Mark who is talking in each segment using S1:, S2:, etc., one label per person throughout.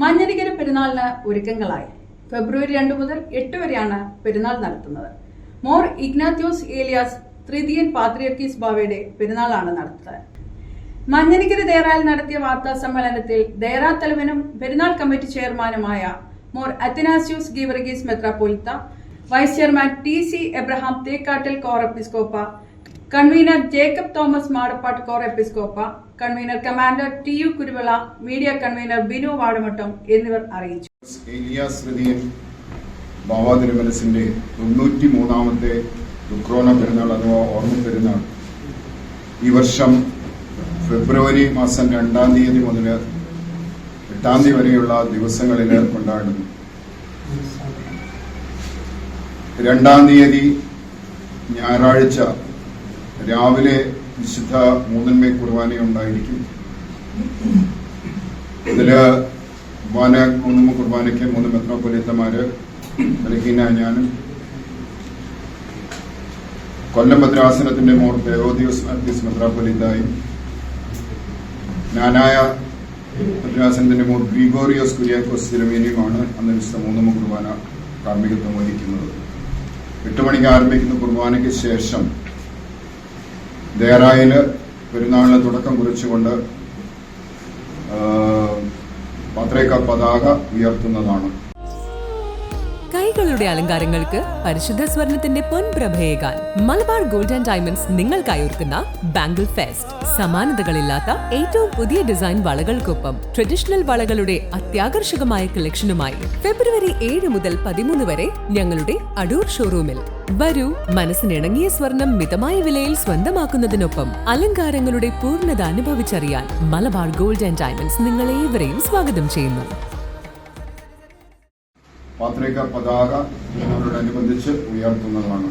S1: മഞ്ഞരിക്കര പെരുന്നാളിന് ഒരുക്കങ്ങളായി. ഫെബ്രുവരി രണ്ട് മുതൽ എട്ട് വരെയാണ് പെരുന്നാൾ നടത്തുന്നത്. മോർ ഇഗ്നാത്യോസ് ഏലിയാസ് തൃതീയൻ പാത്രിയർക്കീസ് ബാവയുടെ പെരുന്നാളാണ് നടത്തുന്നത്. മഞ്ഞരിക്കര ദേറായിൽ നടത്തിയ വാർത്താ സമ്മേളനത്തിൽ ദേറാ തലവനും പെരുന്നാൾ കമ്മിറ്റി ചെയർമാനുമായ Mor Athanasius Geevarghese മെത്രാപ്പോലിത്ത vice chairman T C Abraham Thekkattil core എപ്പിസ്കോപ്പ കൺവീനർ ജേക്കബ് തോമസ് മാടപ്പാട്ട് കോർ എപ്പിസ്കോപ്പ convener commander T U Kuruvila media convener Binu Vadamattom എന്നിവർ അറിയിച്ചു.
S2: ഏലിയാസ് ഹൃദയൻ ബാബാ തിരുമനസിന്റെ തൊണ്ണൂറ്റി മൂന്നാമത്തെ ദുക്രോണ പെരുന്നാൾ അഥവാ ഓർമ്മ പെരുന്നാൾ. ഈ വർഷം ഫെബ്രുവരി മാസം രണ്ടാം തീയതി മുതൽ എട്ടാം തീയതി വരെയുള്ള ദിവസങ്ങളിൽ കൊണ്ടാടുന്നു രണ്ടാം തീയതി ഞായറാഴ്ച രാവിലെ വിശുദ്ധ മൂന്നന്മേ കുർബാന ഉണ്ടായിരിക്കും. ഇതിൽ കുർബാന മൂന്നമ്മ കുർബാനയ്ക്ക് മൂന്ന് മെത്രോപൊലിത്തമാര് ബലഹീന ഞാനും കൊല്ലം ഭദ്രാസനത്തിന്റെ മോർ ദേവോദിയോസ് മാത്യൂസ് മെത്രാപൊലീത്തായും ഞാനായ ഭദ്രാസനത്തിന്റെ മോർ ഗ്രിഗോറിയോസ് കുര്യാക്കോസ് തിരുമേനിയുമാണ് അന്ന് വിശുദ്ധ മൂന്നമ്മ കുർബാന കാർമ്മികത്വം വഹിക്കുന്നത്. എട്ട് മണിക്ക് ആരംഭിക്കുന്ന കുർബാനയ്ക്ക് ശേഷം ദേറായിൽ പെരുന്നാളിന് തുടക്കം കുറിച്ചുകൊണ്ട് പത്രേക്ക പതാക ഉയർത്തുന്നതാണ്.
S3: കൈകളുടെ അലങ്കാരങ്ങൾക്ക് പരിശുദ്ധ സ്വർണത്തിന്റെ പൊൻപ്രഭയേകാൻ മലബാർ ഗോൾഡ് ആൻഡ് ഡയമണ്ട്സ് നിങ്ങൾക്കായി ഒരുക്കുന്ന ബാംഗിൾ ഫെസ്റ്റ്. സമാനതകളില്ലാത്ത ഏറ്റവും പുതിയ ഡിസൈൻ വളകൾക്കൊപ്പം ട്രഡീഷണൽ വളകളുടെ അത്യാകർഷകമായ കളക്ഷനുമായി ഫെബ്രുവരി ഏഴ് മുതൽ പതിമൂന്ന് വരെ ഞങ്ങളുടെ അടൂർ ഷോറൂമിൽ. വരൂ മനസ്സിനിണങ്ങിയ സ്വർണം മിതമായ വിലയിൽ സ്വന്തമാക്കുന്നതിനൊപ്പം അലങ്കാരങ്ങളുടെ പൂർണത അനുഭവിച്ചറിയാൻ മലബാർ ഗോൾഡ് ആൻഡ് ഡയമണ്ട്സ് നിങ്ങളേവരെയും സ്വാഗതം ചെയ്യുന്നു.
S2: പത്രിക പതാക എന്നിവരോടനുബന്ധിച്ച് ഉയർത്തുന്നതാണ്.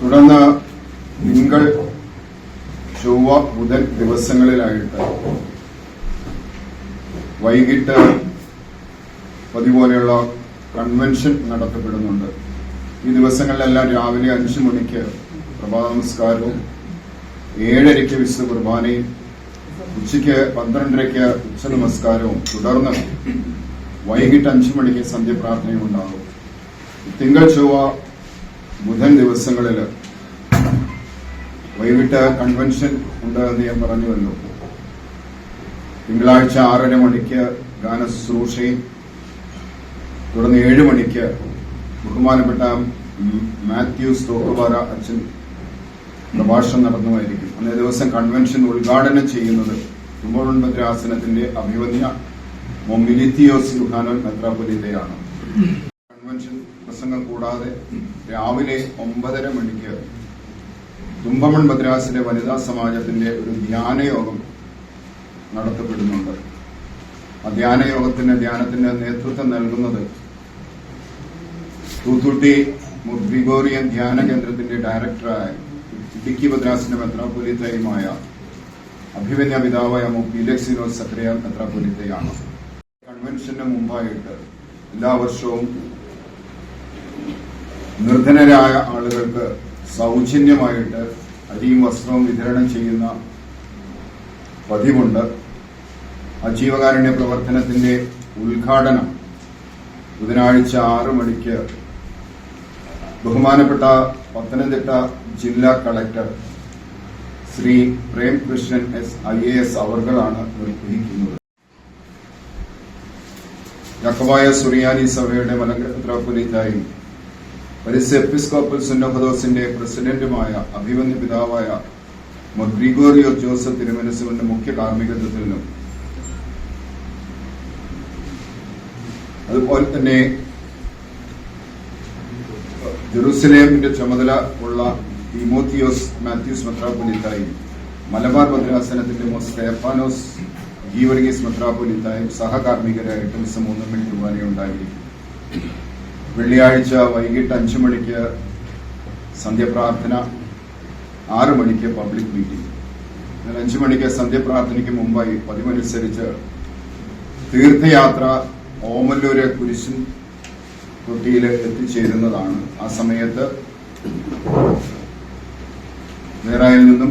S2: തുടർന്ന് തിങ്കൾ ചൊവ്വ ബുധൻ ദിവസങ്ങളിലായിട്ട് വൈകിട്ട് പതിപോലെയുള്ള കൺവെൻഷൻ നടത്തപ്പെടുന്നുണ്ട്. ഈ ദിവസങ്ങളിലെല്ലാം രാവിലെ അഞ്ചു മണിക്ക് പ്രഭാത നമസ്കാരവും ഏഴരയ്ക്ക് വിശുദ്ധ കുർബാനയും ഉച്ചയ്ക്ക് പന്ത്രണ്ടരയ്ക്ക് ഉച്ച നമസ്കാരവും തുടർന്ന് വൈകിട്ട് അഞ്ചു മണിക്ക് സന്ധ്യപ്രാർത്ഥനയും ഉണ്ടാകും. തിങ്കൾ ചൊവ്വ ബുധൻ ദിവസങ്ങളിൽ വൈകിട്ട് കൺവെൻഷൻ ഉണ്ട് എന്ന് ഞാൻ പറഞ്ഞുവല്ലോ. തിങ്കളാഴ്ച ആറര മണിക്ക് ഗാന ശുശ്രൂഷയും തുടർന്ന് ഏഴ് മണിക്ക് ബഹുമാനപ്പെട്ട മാത്യൂസ് തോക്കുപാറ അച്ഛൻ പ്രഭാഷണം നടന്നുമായിരിക്കും അന്നേ ദിവസം കൺവെൻഷൻ ഉദ്ഘാടനം ചെയ്യുന്നത് തുമ്പോൺ ഭദ്രാസനത്തിന്റെ അഭിവന്യ മൊമിലിത്തിയോസ് യുഹാനോൻ മെത്രാപൊലിത്തയാണ് കൺവെൻഷൻ പ്രസംഗം കൂടാതെ രാവിലെ ഒമ്പതര മണിക്ക് തുമ്പമൺ മദ്രാസിലെ വനിതാ സമാജത്തിന്റെ ഒരു ധ്യാനയോഗം നടത്തപ്പെടുന്നുണ്ട്. ആ ധ്യാനയോഗത്തിന് ധ്യാനത്തിന് നേതൃത്വം നൽകുന്നത് തൂത്തുട്ടി ഗ്രിഗോറിയൻ ധ്യാന കേന്ദ്രത്തിന്റെ ഡയറക്ടറായ ഇടുക്കി മദ്രാസിന്റെ മെത്രാപൊലിത്തയുമായ അഭിമന്യ പിതാവായ മു പീലക്സിനോസ് സക്രിയ മെത്രാപൊലിത്തയാണ് കൺവെൻഷന് മുമ്പായിട്ട് എല്ലാ വർഷവും നിർധനരായ ആളുകൾക്ക് സൗജന്യമായിട്ട് അരിയും വസ്ത്രവും വിതരണം ചെയ്യുന്ന പതിവുണ്ട്. അജീവകാരുണ്യ ജീവകാരുണ്യ പ്രവർത്തനത്തിന്റെ ഉദ്ഘാടനം ബുധനാഴ്ച ആറ് മണിക്ക് ബഹുമാനപ്പെട്ട പത്തനംതിട്ട ജില്ലാ collector Shri Premkrishnan S I A S അവർകളാണ് നിർവഹിക്കുന്നത്. യക്കമായ സുറിയാനി സഭയുടെ മലങ്കരപുലിത്തായും പരിസ്ഥ എപ്പിസ്കോപ്പൽ സുന്നഹദോസിന്റെ പ്രസിഡന്റുമായ അഭിമന്യ പിതാവായ മൊഗ്രിഗോറിയോ ജോസഫ് തിരുമനസുവിന്റെ മുഖ്യ കാർമ്മികത്വത്തിലും. അതുപോലെ തന്നെ ജെറൂസലേമിന്റെ ചുമതല ഉള്ള തിമോത്തിയോസ് മാത്യൂസ് മെത്രാപ്പൊലിത്തായും മലബാർ ഭദ്രാസനത്തിന്റെ മോ സ്റ്റേഫാനോസ് ഗീവർഗീസ് മെത്രാപ്പൊലിത്തായും സഹകാർമ്മികരായിട്ട് മിസ് മൂന്ന് മണി കുർബാനയുണ്ടായിരിക്കും വെള്ളിയാഴ്ച വൈകിട്ട് അഞ്ചു മണിക്ക് സന്ധ്യപ്രാർത്ഥന ആറു മണിക്ക് പബ്ലിക് മീറ്റിംഗ്. എന്നാൽ അഞ്ചു മണിക്ക് സന്ധ്യപ്രാർത്ഥനയ്ക്ക് മുമ്പായി പതിവനുസരിച്ച് തീർത്ഥയാത്ര ഓമല്ലൂര് കുരിശും തൊട്ടിയിൽ എത്തിച്ചേരുന്നതാണ്. ആ സമയത്ത് വേറായിൽ നിന്നും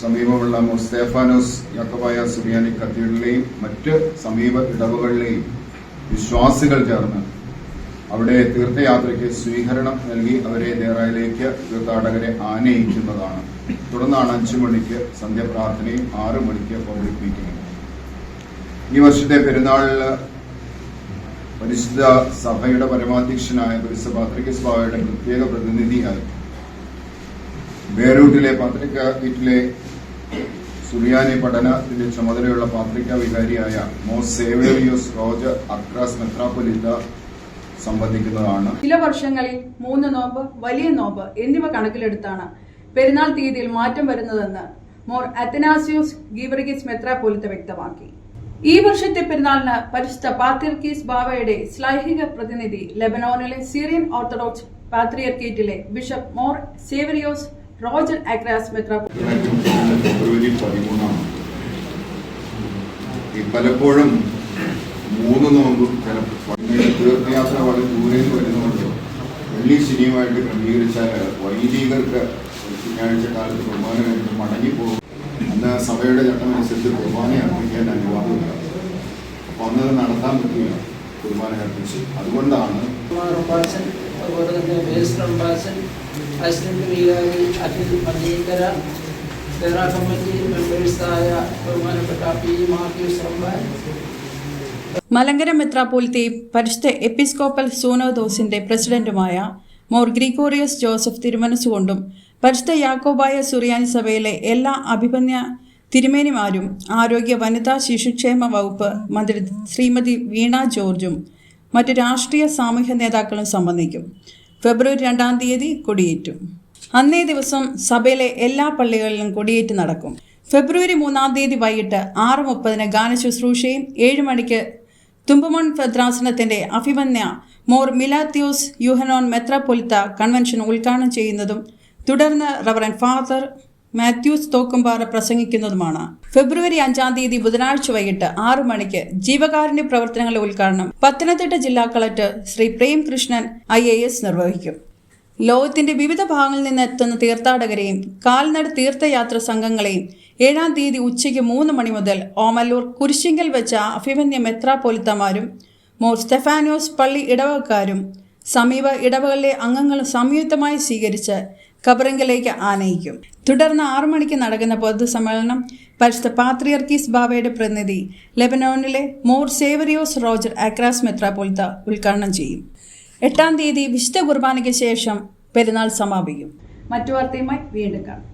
S2: സമീപമുള്ള മുസ്തേഫാനോസ് യാക്കോബായ സുബിയാനി കത്തീഡ്രലിലെയും മറ്റ് സമീപ ഇടവുകളിലെയും വിശ്വാസികൾ ചേർന്ന് അവിടെ തീർത്ഥയാത്രയ്ക്ക് സ്വീകരണം നൽകി അവരെ ദേറായിലേക്ക് തീർത്ഥാടകരെ ആനയിക്കുന്നതാണ്. തുടർന്നാണ് അഞ്ചു മണിക്ക് സന്ധ്യാപ്രാർത്ഥനയും ആറു മണിക്ക് പബ്ലിക് മീറ്റിംഗും ഈ വർഷത്തെ പെരുന്നാളിൽ പരിശുദ്ധ സഭയുടെ പരമാധ്യക്ഷനായ അത്രയ്ക്ക് ബാവയുടെ പ്രത്യേക പ്രതിനിധിയായി ബേറൂട്ടിലെ പത്രിക വീട്ടിലെ സുറിയാനി പഠനത്തിന്റെ ചുമതലയുള്ള പാത്രിക വികാരിയായ മോ സേവേറിയോസ് റോജർ അക്രാസ് മെത്രാപ്പൊലിത്ത സംബന്ധിക്കുന്നതാണ്.
S1: ചില വർഷങ്ങളിൽ മൂന്ന് നോമ്പ് വലിയ നോമ്പ് എന്നിവ കണക്കിലെടുത്താണ് പെരുന്നാൾ തീയതിയിൽ മാറ്റം വരുന്നതെന്ന് മോർ അത്തനാസിയോസ് ഗീവർഗീസ് മെത്രാപോലിത്ത വ്യക്തമാക്കി. ഈ വർഷത്തെ പെരുന്നാളിന് പരിശുദ്ധ പാത്രിർക്കീസ് ബാവയുടെ ശ്ലൈഹിക പ്രതിനിധി ലെബനോണിലെ Syrian orthodox പാത്രിയർക്കേറ്റിലെ bishop Mor Severios Roger Akhrass മെത്രാപൊലിത്ത
S2: ഫെബ്രുവരി പതിമൂന്നാണ് പലപ്പോഴും മൂന്ന് നോമ്പും തീർത്ഥയാത്ര വളരെ ദൂരെ നിന്ന് വരുന്നതുകൊണ്ട് വെള്ളി ശനിയുമായിട്ട് ക്രമീകരിച്ചാൽ വൈദികർക്ക് ശനിയാഴ്ച കാലത്ത് കുർബാന മടങ്ങി പോകും. അന്ന് സഭയുടെ ചട്ടമനുസരിച്ച് കുർബാന അർപ്പിക്കാൻ അനുവാദമില്ല. അപ്പോൾ അന്നത് നടത്താൻ പറ്റില്ല. കുർബാന അർപ്പിച്ച് അതുകൊണ്ടാണ്
S4: അതുപോലെ തന്നെ ബേസ് റംബാസൻ അസിസ്റ്റന്റ് വികാരി അഖിൽ മലീകര കേരള കമ്മിറ്റി മെമ്പേഴ്സായ ബഹുമാനപ്പെട്ട പി മാത്യൂസ് റംബാൻ
S1: മലങ്കര മെത്രാപോലിത്തയും പരിശുദ്ധ എപ്പിസ്കോപ്പൽ സൂനോദോസിന്റെ പ്രസിഡന്റുമായ മോർ ഗ്രിഗോറിയസ് ജോസഫ് തിരുമനസുകൊണ്ടും പരിശുദ്ധ യാക്കോബായ സുറിയാനി സഭയിലെ എല്ലാ അഭിപന്യ തിരുമേനിമാരും ആരോഗ്യ വനിതാ ശിശുക്ഷേമ വകുപ്പ് മന്ത്രി ശ്രീമതി വീണ ജോർജും മറ്റ് രാഷ്ട്രീയ സാമൂഹ്യ നേതാക്കളും സംബന്ധിക്കും. ഫെബ്രുവരി രണ്ടാം തീയതി കൊടിയേറ്റും. അന്നേ ദിവസം സഭയിലെ എല്ലാ പള്ളികളിലും കൊടിയേറ്റ് നടക്കും. ഫെബ്രുവരി മൂന്നാം തീയതി വൈകിട്ട് ആറ് മുപ്പതിന് ഗാനശുശ്രൂഷയും ഏഴ് മണിക്ക് തുമ്പമൺ ഭദ്രാസനത്തിന്റെ അഭിമന്യ മോർ മിലാത്യോസ് യുഹനോൻ മെത്രാപൊലിത്ത കൺവെൻഷൻ ഉദ്ഘാടനം ചെയ്യുന്നതും തുടർന്ന് റവറൻ ഫാദർ മാത്യൂസ് തോക്കുംപാറ പ്രസംഗിക്കുന്നതുമാണ്. ഫെബ്രുവരി അഞ്ചാം തീയതി ബുധനാഴ്ച വൈകിട്ട് ആറു മണിക്ക് ജീവകാരുണ്യ പ്രവർത്തനങ്ങളുടെ ഉദ്ഘാടനം പത്തനംതിട്ട ജില്ലാ കളക്ടർ ശ്രീ പ്രേം കൃഷ്ണൻ ഐ നിർവഹിക്കും. ലോകത്തിന്റെ വിവിധ ഭാഗങ്ങളിൽ നിന്ന് എത്തുന്ന തീർത്ഥാടകരെയും കാൽനട തീർത്ഥയാത്ര സംഘങ്ങളെയും ഏഴാം തീയതി ഉച്ചയ്ക്ക് മൂന്ന് മണി മുതൽ ഓമല്ലൂർ കുരിശിങ്കൽ വെച്ച അഭിമന്യ മെത്രാപോലിത്തമാരും മോർ സ്റ്റെഫാനോസ് പള്ളി ഇടവക്കാരും സമീപ ഇടവകളിലെ അംഗങ്ങൾ സംയുക്തമായി സ്വീകരിച്ച് കബറിങ്കലേക്ക് ആനയിക്കും. തുടർന്ന് ആറു മണിക്ക് നടക്കുന്ന പൊതുസമ്മേളനം പരിശുദ്ധ പാത്രിയർക്കീസ് ബാബയുടെ പ്രതിനിധി ലെബനോണിലെ മോർ സേവറിയോസ് റോജർ അക്രാസ് മെത്രാപോലിത്ത ഉദ്ഘാടനം ചെയ്യും. എട്ടാം തീയതി വിശുദ്ധ കുർബാനയ്ക്ക് ശേഷം പെരുന്നാൾ സമാപിക്കും. മറ്റു വാർത്തയുമായി വീണ്ടും കാണാം.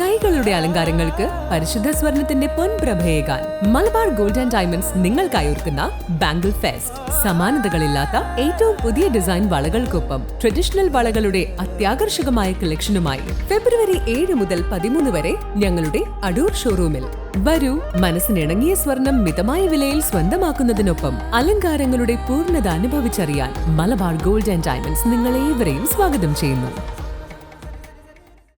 S3: കൈകളുടെ അലങ്കാരങ്ങൾക്ക് പരിശുദ്ധ സ്വർണത്തിന്റെ പൊൻപ്രഭയേകാൻ മലബാർ ഗോൾഡ് ആൻഡ് ഡയമണ്ട്സ് നിങ്ങൾക്കായി ഒരുക്കുന്ന ബാംഗിൾ ഫെസ്റ്റ്. സമാനതകളില്ലാത്ത ഏറ്റവും പുതിയ ഡിസൈൻ വളകൾക്കൊപ്പം ട്രഡീഷണൽ വളകളുടെ അത്യാകർഷകമായ കളക്ഷനുമായി ഫെബ്രുവരി ഏഴ് മുതൽ പതിമൂന്ന് വരെ ഞങ്ങളുടെ അടൂർ ഷോറൂമിൽ. വരൂ മനസ്സിനിണങ്ങിയ സ്വർണം മിതമായ വിലയിൽ സ്വന്തമാക്കുന്നതിനൊപ്പം അലങ്കാരങ്ങളുടെ പൂർണത അനുഭവിച്ചറിയാൻ മലബാർ ഗോൾഡ് ആൻഡ് ഡയമണ്ട്സ് നിങ്ങളേവരെയും സ്വാഗതം ചെയ്യുന്നു.